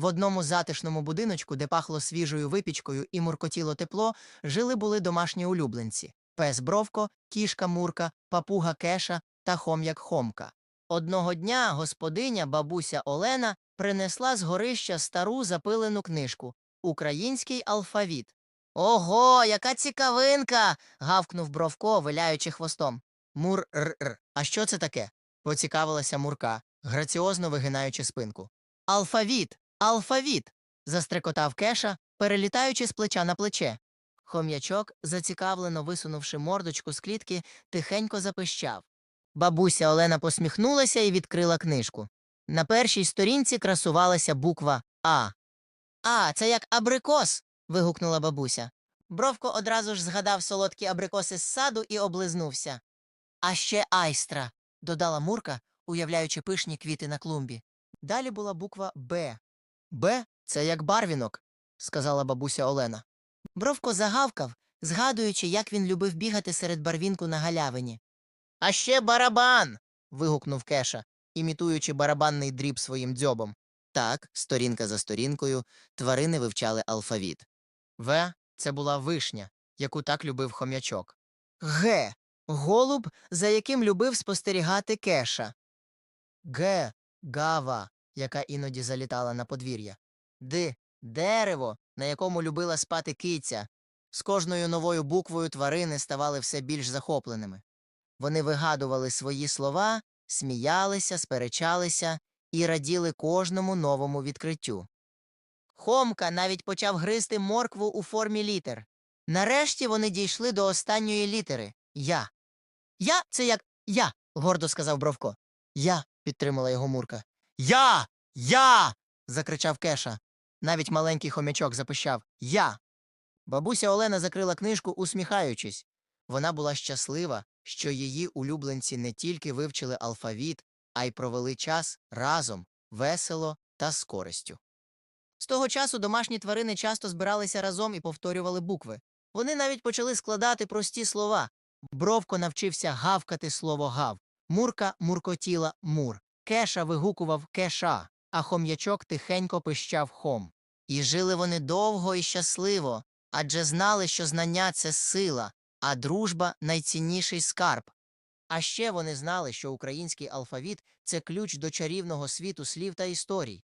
В одному затишному будиночку, де пахло свіжою випічкою і муркотіло тепло, жили були домашні улюбленці пес Бровко, кішка Мурка, папуга Кеша та хом'як Хомка. Одного дня господиня бабуся Олена принесла з горища стару запилену книжку Український алфавіт. Ого, яка цікавинка. гавкнув Бровко, виляючи хвостом. Мур-р-р. А що це таке? поцікавилася Мурка, граціозно вигинаючи спинку. Алфавіт, алфавіт. застрекотав Кеша, перелітаючи з плеча на плече. Хом'ячок, зацікавлено висунувши мордочку з клітки, тихенько запищав. Бабуся Олена посміхнулася і відкрила книжку. На першій сторінці красувалася буква А. А, це як абрикос. вигукнула бабуся. Бровко одразу ж згадав солодкі абрикоси з саду і облизнувся. А ще айстра, додала Мурка, уявляючи пишні квіти на клумбі. Далі була буква Б. Б це як барвінок, сказала бабуся Олена. Бровко загавкав, згадуючи, як він любив бігати серед барвінку на галявині. А ще барабан. вигукнув Кеша, імітуючи барабанний дріб своїм дзьобом. Так, сторінка за сторінкою, тварини вивчали алфавіт. В це була вишня, яку так любив хом'ячок. Г голуб, за яким любив спостерігати кеша. Г гава, яка іноді залітала на подвір'я. Д дерево, на якому любила спати киця. З кожною новою буквою тварини ставали все більш захопленими. Вони вигадували свої слова, сміялися, сперечалися і раділи кожному новому відкриттю. Хомка навіть почав гризти моркву у формі літер. Нарешті вони дійшли до останньої літери Я. Я це як я, гордо сказав Бровко. Я, підтримала його Мурка. Я. Я. закричав Кеша. Навіть маленький хомячок запищав Я. Бабуся Олена закрила книжку, усміхаючись. Вона була щаслива, що її улюбленці не тільки вивчили алфавіт, а й провели час разом, весело та з користю. З того часу домашні тварини часто збиралися разом і повторювали букви. Вони навіть почали складати прості слова. Бровко навчився гавкати слово гав, мурка муркотіла мур, кеша вигукував кеша, а хом'ячок тихенько пищав хом. І жили вони довго і щасливо, адже знали, що знання це сила, а дружба найцінніший скарб. А ще вони знали, що український алфавіт це ключ до чарівного світу слів та історій.